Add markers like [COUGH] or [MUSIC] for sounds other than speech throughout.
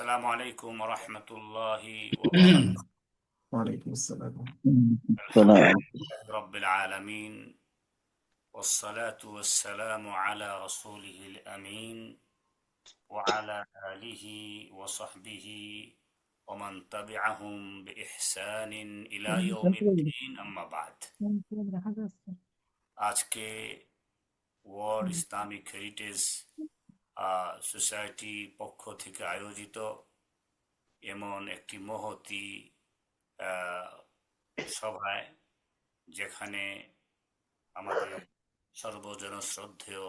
السلام عليكم ورحمة الله وبركاته [CLEARS THROAT] ওয়ালাইকুম আসসালাম الحمد لله رب العالمين والصلاة والسلام على رسوله الأمين وعلى آله وصحبه ومن تبعهم بإحسان إلى يوم الدين أما بعد আজকে ওয়ার্ল্ড ইসলামিক হেরিটেজ সোসাইটি পক্ষ থেকে আয়োজিত এমন একটি মহতি সভায় যেখানে আমাদের সর্বজন শ্রদ্ধেয়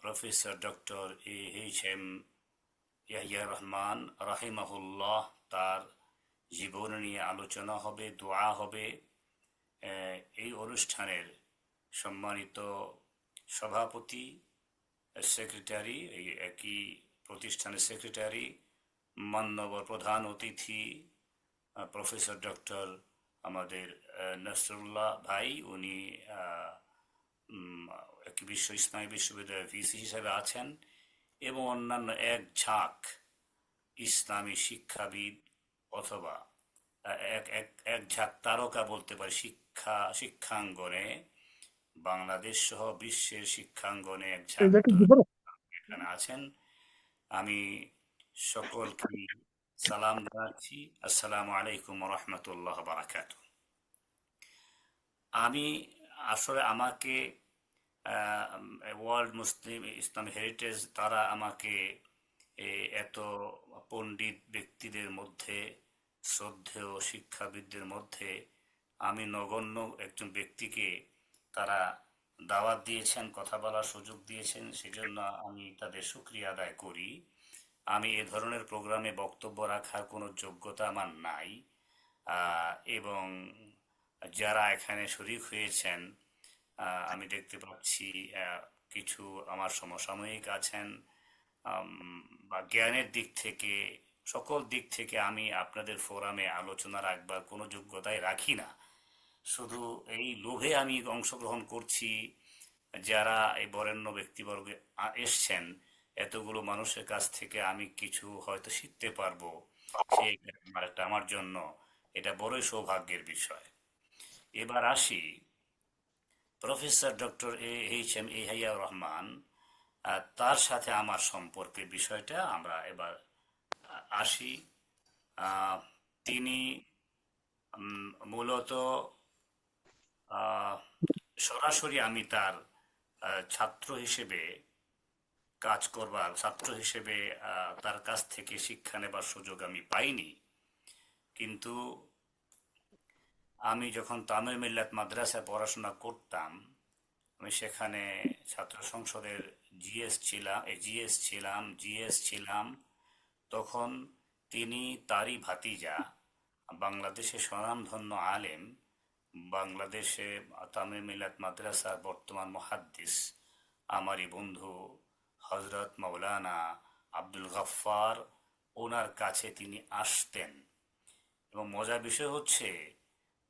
professor doctor A H M Yahiya Rahman রাহিমাহুল্লাহ তার জীবন নিয়ে আলোচনা হবে, দোয়া হবে। এই অনুষ্ঠানের সম্মানিত সভাপতি সেক্রেটারি এই একই প্রতিষ্ঠানের সেক্রেটারি মান্যবর প্রধান অতিথি প্রফেসর ডক্টর আমাদের নসরুল্লাহ ভাই উনি আহ, একটি বিশ্ব ইসলামী বিশ্ববিদ্যালয়ের ভিসি হিসাবে আছেন এবং অন্যান্য এক ঝাঁক ইসলামী শিক্ষাবিদ অথবা এক এক এক ঝাঁক তারকা বলতে পারি শিক্ষা শিক্ষাঙ্গনে বাংলাদেশ সহ বিশ্বের শিক্ষাঙ্গনে এক এখানে আছেন। আমি সকলকে সালাম জানাচ্ছি। আসসালামু আলাইকুম রহমতুল্লাহ বারাকাত আমি আসলে আমাকে ওয়ার্ল্ড মুসলিম ইসলাম হেরিটেজ তারা আমাকে এত পণ্ডিত ব্যক্তিদের মধ্যে শ্রদ্ধেয় শিক্ষাবিদদের মধ্যে আমি নগণ্য একজন ব্যক্তিকে তারা দাওয়াত দিয়েছেন, কথা বলার সুযোগ দিয়েছেন, সেজন্য আমি তাদের সুক্রিয়া আদায় করি। আমি এ ধরনের প্রোগ্রামে বক্তব্য রাখার কোনো যোগ্যতা আমার নাই। এবং যারা এখানে শরিক হয়েছেন আমি দেখতে পাচ্ছি কিছু আমার সমসাময়িক আছেন বা জ্ঞানের দিক থেকে, সকল দিক থেকে আমি আপনাদের ফোরামে আলোচনা রাখবার কোনো যোগ্যতাই রাখি না। শুধু এই লোভে আমি অংশগ্রহণ করছি, যারা এই বরেণ্য ব্যক্তিবর্গে এসছেন, এতগুলো মানুষের কাছ থেকে আমি কিছু হয়তো শিখতে পারব। আমার জন্য এটা বড়ই সৌভাগ্যের বিষয়। এবার আসি। Professor doctor A H M Yahiya Rahman তার সাথে আমার সম্পর্কের বিষয়টা আমরা এবার আসি। তিনি মূলত সরাসরি আমি তার ছাত্র হিসেবে কাজ করবার, ছাত্র হিসেবে তার কাছ থেকে শিক্ষা নেবার সুযোগ আমি পাইনি। কিন্তু আমি যখন তামিল মিল্লাত মাদ্রাসায় পড়াশোনা করতাম, আমি সেখানে ছাত্র সংসদের জিএস ছিলাম জিএস ছিলাম জিএস ছিলাম। তখন তিনি তারই ভাতিজা বাংলাদেশে স্বনামধন্য আলেম বাংলাদেশে তামিল মিল্লাত মাদ্রাসার বর্তমান মহাদ্দিস, আমারই বন্ধু হজরত মৌলানা আব্দুল গফফার, ওনার কাছে তিনি আসতেন। এবং মজার বিষয় হচ্ছে,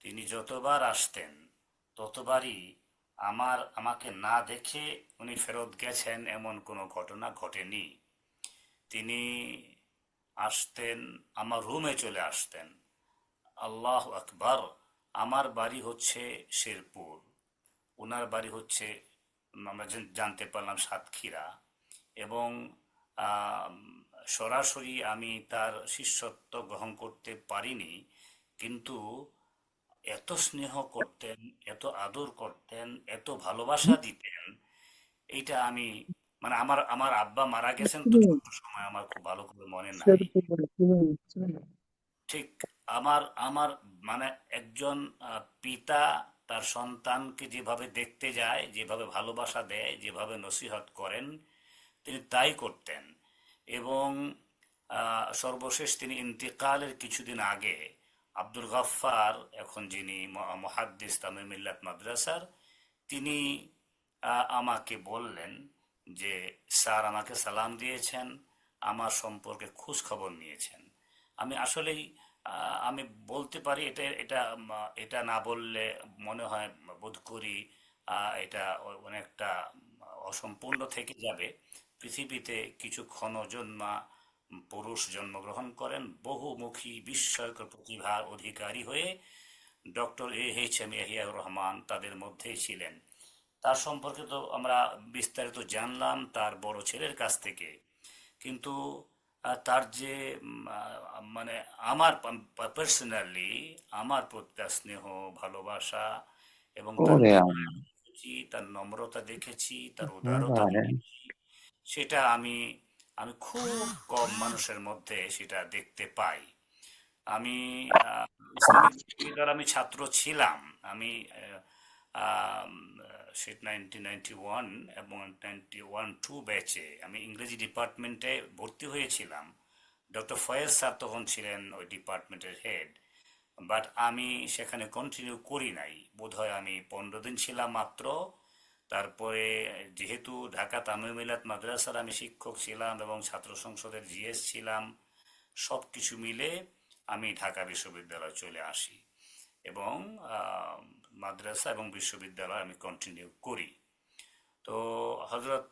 তিনি যতবার আসতেন, ততবারই আমার, আমাকে না দেখে উনি ফেরত গেছেন এমন কোনো ঘটনা ঘটেনি। তিনি আসতেন, আমার রুমে চলে আসতেন। আল্লাহ আকবার। আমার বাড়ি হচ্ছে শেরপুর। ওনার বাড়ি হচ্ছে আমরা জানতে পারলাম সাতক্ষীরা। এবং সরাসরি আমি তার শিষ্যত্ব গ্রহণ করতে পারিনি কিন্তু এত স্নেহ করতেন এত আদর করতেন এত ভালোবাসা দিতেন এইটা আমি মানে আমার আমার আব্বা মারা গেছেন তো ছোট সময় আমার খুব ভালো করে মনে নাই। ঠিক আমার আমার মানে একজন পিতা তার সন্তানকে যেভাবে দেখতে যায়, যেভাবে ভালোবাসা দেয়, যেভাবে নসিহত করেন, তিনি তাই করতেন। এবং সর্বশেষ তিনি ইন্তিকালের কিছুদিন আগে আব্দুল গফফার, এখন যিনি মহাদ্দিস তামিল মিল্লাত মাদ্রাসার, তিনি আমাকে বললেন যে, স্যার আমাকে সালাম দিয়েছেন, আমার সম্পর্কে খোঁজ খবর নিয়েছেন। আমি আসলেই আমি বলতে পারি এটা এটা এটা না বললে মনে হয় বোধ করি এটা অনেকটা অসম্পূর্ণ থেকে যাবে। পৃথিবীতে কিছু ক্ষণজন্মা পুরুষ জন্মগ্রহণ করেন, বহুমুখী বিস্ময়কর প্রতিভার অধিকারী হয়ে ডক্টর এ এইচ এম ইয়াহিয়ার রহমান তাদের মধ্যেই ছিলেন। তার সম্পর্কে তো আমরা বিস্তারিত জানলাম, তার বড় ছেলের কাছ থেকে। কিন্তু তার যে মানে আমার পার্সোনালি আমার প্রতি তার স্নেহ ভালোবাসা এবং তার নম্রতা দেখেছি তার উদারতা দেখেছি সেটা আমি আমি খুব কম মানুষের মধ্যে সেটা দেখতে পাই। আমি আমি ছাত্র ছিলাম। আমি সে নাইনটিন নাইনটি ওয়ান এবং নাইনটি ওয়ান টু ব্যাচে আমি ইংরেজি ডিপার্টমেন্টে ভর্তি হয়েছিলাম। ডক্টর ফয়েজ স্যার তখন ছিলেন ওই ডিপার্টমেন্টের হেড বাট আমি সেখানে কন্টিনিউ করি নাই। বোধহয় আমি পনেরো দিন ছিলাম মাত্র। তারপরে যেহেতু ঢাকা তামিল মিলাত মাদ্রাসার আমি শিক্ষক ছিলাম এবং ছাত্র সংসদের জিএস ছিলাম সব কিছু মিলে আমি ঢাকা বিশ্ববিদ্যালয়ে চলে আসি। এবং মাদ্রাসা এবং বিশ্ববিদ্যালয় আমি কন্টিনিউ করি। তো হজরত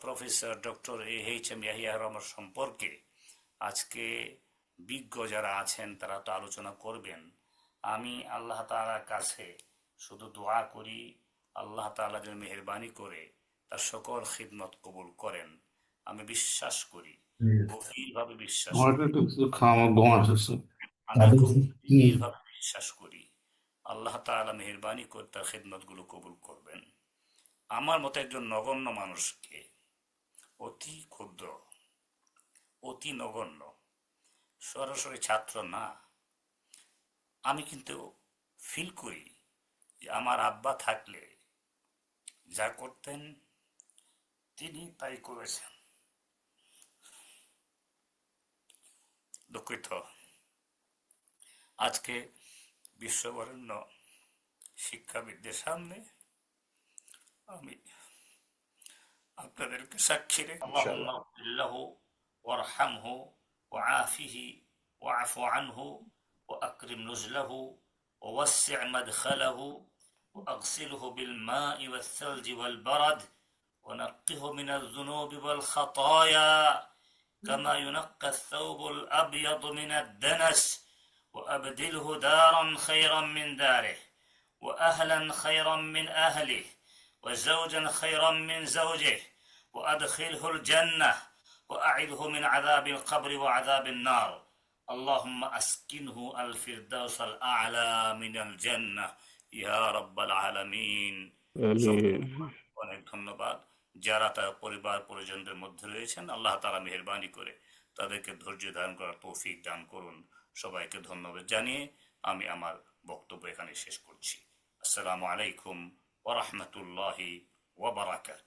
professor doctor A H M Yahiya Rahman সম্পর্কে আজকে বিজ্ঞ যারা আছেন তারা তো আলোচনা করবেন। আমি আল্লাহ তাআলার কাছে শুধু দোয়া করি আল্লাহ তাআলা যেন মেহরবানি করে তার সকল খিদমত কবুল করেন। আমি বিশ্বাস করি গভীরভাবে বিশ্বাস করি। বিশ্বাস করি। আল্লাহ তাআলা মেহরবানি করে তার খিদমতগুলো কবুল করবেন। আমার মতো একজন নগণ্য মানুষকে অতি ক্ষুদ্র, অতি নগণ্য, সরাসরি ছাত্র না, আমি কিন্তু ফিল করি যে আমার আব্বা থাকলে যা করতেন তিনি তাই করেছেন। দুঃখিত। আজকে বিশ্ববরেণ্য শিক্ষাবিদদের সামনে আমি আপনাদেরকে সাক্ষী রেখে আল্লাহ وارحمه وعافه واعف عنه وأكرم نزله ووسع مدخله وأغسله بالماء والثلج والبرد ونقه من الذنوب والخطايا كما ينقى الثوب الأبيض من الدنس وأبدله دارا خيرا من داره وأهلا خيرا من أهله وزوجا خيرا من زوجه وأدخله الجنة وأعذه من عذاب القبر وعذاب النار اللهم أسكنه الفردوس الأعلى من الجنة يا رب العالمين অনেক ধন্যবাদ যারা তার পরিবার পরিজনদের মধ্যে রয়েছেন আল্লাহ তারা মেহরবানি করে তাদেরকে ধৈর্য ধারণ করার তৌফিক দান করুন সবাইকে ধন্যবাদ জানিয়ে আমি আমার বক্তব্য এখানে শেষ করছি। আসসালামু আলাইকুম ওরহমতুল্লাহি ওবরাকাতুহ